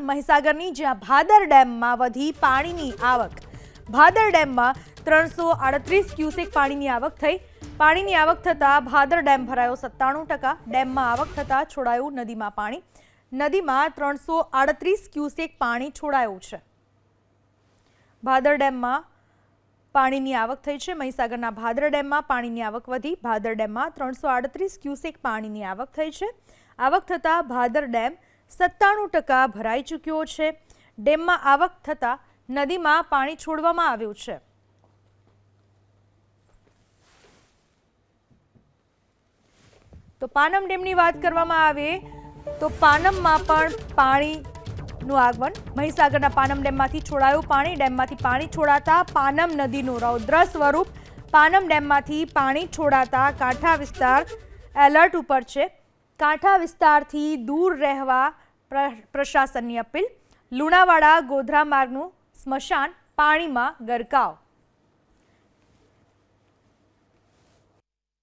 મહીસાગરની જ્યાં ભાદર ડેમમાં વધી પાણીની આવક. ભાદર ડેમમાં ત્રણસો આડત્રીસ ક્યુસેક પાણીની આવક થઈ. પાણીની આવક થતાં ભાદર ડેમ ભરાયો સત્તાણું ટકા, ડેમમાં આવક થતાં છોડાયું નદીમાં પાણી. નદીમાં ત્રણસો આડત્રીસ ક્યુસેક પાણી છોડાયું છે. ભાદર ડેમમાં પાણીની આવક થઈ છે. મહીસાગરના ભાદર ડેમમાં પાણીની આવક વધી. ભાદર ડેમમાં ત્રણસો આડત્રીસ ક્યુસેક પાણીની આવક થઈ છે. આવક થતાં ભાદર ડેમ સત્તાણું ટકા ભરાઈ ચૂક્યો છે. ડેમમાં આવક થતાં નદીમાં પાણી છોડવામાં આવ્યું છે. તો પાનમ ડેમની વાત કરવામાં આવે તો પાનમમાં પણ પાણીનું આગમન. મહીસાગરના પાનમ ડેમમાંથી છોડાયું પાણી. ડેમમાંથી પાણી છોડાતા પાનમ નદીનું રૌદ્ર સ્વરૂપ. પાનમ ડેમમાંથી પાણી છોડાતા કાંઠા વિસ્તાર એલર્ટ ઉપર છે. કાંઠા વિસ્તારથી દૂર રહેવા પ્ર- પ્રશાસનની અપીલ. લુણાવાડા ગોધરા માર્ગનું સ્મશાન પાણીમાં ગરકાવ.